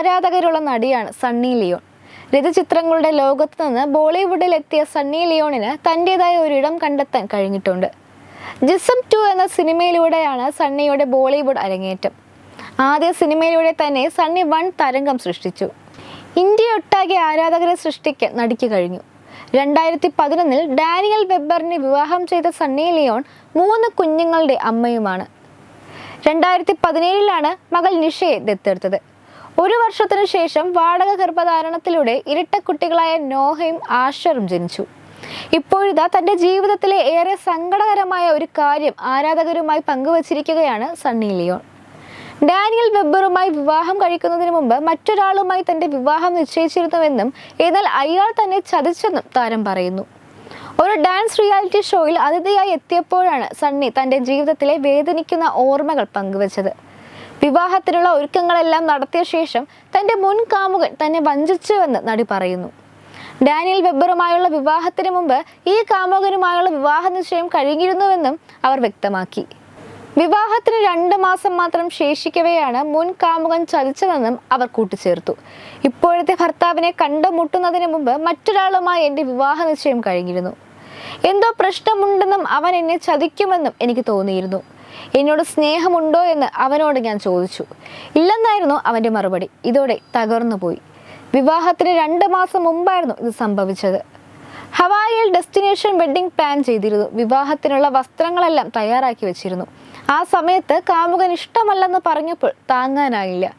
ആരാധകരുള്ള നടിയാണ് സണ്ണി ലിയോൺ. രഥചിത്രങ്ങളുടെ ലോകത്ത് നിന്ന് ബോളിവുഡിലെത്തിയ സണ്ണി ലിയോണിന് തന്റെതായ ഒരിടം കണ്ടെത്താൻ കഴിഞ്ഞിട്ടുണ്ട്. ജിസം ടു എന്ന സിനിമയിലൂടെയാണ് സണ്ണിയുടെ ബോളിവുഡ് അരങ്ങേറ്റം. ആദ്യ സിനിമയിലൂടെ തന്നെ സണ്ണി വൺ തരംഗം സൃഷ്ടിച്ചു. ഇന്ത്യ ഒട്ടാകെ ആരാധകരെ സൃഷ്ടിക്കാൻ നടിക്ക് കഴിഞ്ഞു. രണ്ടായിരത്തി പതിനൊന്നിൽ ഡാനിയൽ വെബ്ബറിനെ വിവാഹം ചെയ്ത സണ്ണി ലിയോൺ മൂന്ന് കുഞ്ഞുങ്ങളുടെ അമ്മയുമാണ്. രണ്ടായിരത്തി പതിനേഴിലാണ് മകൾ നിഷയെ ദത്തെടുത്തത്. ഒരു വർഷത്തിനു ശേഷം വാടക ഗർഭധാരണത്തിലൂടെ ഇരട്ട കുട്ടികളായ നോഹയും ആഷറും ജനിച്ചു. ഇപ്പോഴിതാ തന്റെ ജീവിതത്തിലെ ഏറെ സങ്കടകരമായ ഒരു കാര്യം ആരാധകരുമായി പങ്കുവച്ചിരിക്കുകയാണ് സണ്ണി ലിയോൺ. ഡാനിയൽ വെബ്ബറുമായി വിവാഹം കഴിക്കുന്നതിന് മുമ്പ് മറ്റൊരാളുമായി തന്റെ വിവാഹം നിശ്ചയിച്ചിരുന്നുവെന്നും എന്നാൽ അയാൾ തന്നെ ചതിച്ചെന്നും താരം പറയുന്നു. ഒരു ഡാൻസ് റിയാലിറ്റി ഷോയിൽ അതിഥിയായി എത്തിയപ്പോഴാണ് സണ്ണി തന്റെ ജീവിതത്തിലെ വേദനിക്കുന്ന ഓർമ്മകൾ പങ്കുവച്ചത്. വിവാഹത്തിനുള്ള ഒരുക്കങ്ങളെല്ലാം നടത്തിയ ശേഷം തന്റെ മുൻ കാമുകൻ തന്നെ വഞ്ചിച്ചുവെന്ന് നടി പറയുന്നു. ഡാനിയൽ വെബ്ബറുമായുള്ള വിവാഹത്തിന് മുമ്പ് ഈ കാമുകനുമായുള്ള വിവാഹ നിശ്ചയം കഴിഞ്ഞിരുന്നുവെന്നും അവർ വ്യക്തമാക്കി. വിവാഹത്തിന് രണ്ട് മാസം മാത്രം ശേഷിക്കവെയാണ് മുൻ കാമുകൻ ചതിച്ചതെന്നും അവർ കൂട്ടിച്ചേർത്തു. ഇപ്പോഴത്തെ ഭർത്താവിനെ കണ്ടുമുട്ടുന്നതിന് മുമ്പ് മറ്റൊരാളുമായി എന്റെ വിവാഹ നിശ്ചയം കഴിഞ്ഞിരുന്നു. എന്തോ പ്രശ്നമുണ്ടെന്നും അവൻ എന്നെ ചതിക്കുമെന്നും എനിക്ക് തോന്നിയിരുന്നു. എന്നോട് സ്നേഹമുണ്ടോ എന്ന് അവനോട് ഞാൻ ചോദിച്ചു. ഇല്ലെന്നായിരുന്നു അവന്റെ മറുപടി. ഇതോടെ തകർന്നു പോയി. വിവാഹത്തിന് രണ്ട് മാസം മുമ്പായിരുന്നു ഇത് സംഭവിച്ചത്. ഹവായിൽ ഡെസ്റ്റിനേഷൻ വെഡ്ഡിംഗ് പ്ലാൻ ചെയ്തിരുന്നു. വിവാഹത്തിനുള്ള വസ്ത്രങ്ങളെല്ലാം തയ്യാറാക്കി വെച്ചിരുന്നു. ആ സമയത്ത് കാമുകൻ ഇഷ്ടമല്ലെന്ന് പറഞ്ഞപ്പോൾ താങ്ങാനായില്ല.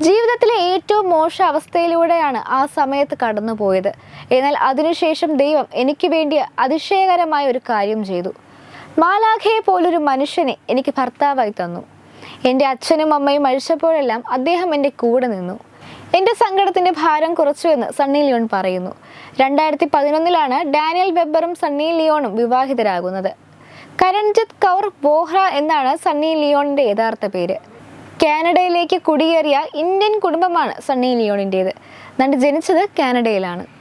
ജീവിതത്തിലെ ഏറ്റവും മോശ അവസ്ഥയിലൂടെയാണ് ആ സമയത്ത് കടന്നു പോയത് എന്നാൽ അതിനുശേഷം ദൈവം എനിക്ക് വേണ്ടി അതിശയകരമായ ഒരു കാര്യം ചെയ്തു. മാലാഖയെ പോലൊരു മനുഷ്യനെ എനിക്ക് ഭർത്താവായി തന്നു. എന്റെ അച്ഛനും അമ്മയും മരിച്ചപ്പോഴെല്ലാം അദ്ദേഹം എന്റെ കൂടെ നിന്നു. എന്റെ സങ്കടത്തിന്റെ ഭാരം കുറച്ചുവെന്ന് സണ്ണി ലിയോൺ പറയുന്നു. രണ്ടായിരത്തി പതിനൊന്നിലാണ് ഡാനിയൽ വെബ്ബറും സണ്ണി ലിയോണും വിവാഹിതരാകുന്നത്. കരൺജിത് കൗർ ബോഹ്റ എന്നാണ് സണ്ണി ലിയോണിന്റെ യഥാർത്ഥ പേര്. കാനഡയിലേക്ക് കുടിയേറിയ ഇന്ത്യൻ കുടുംബമാണ് സണ്ണി ലിയോണിന്റേത്. നടി ജനിച്ചത് കാനഡയിലാണ്.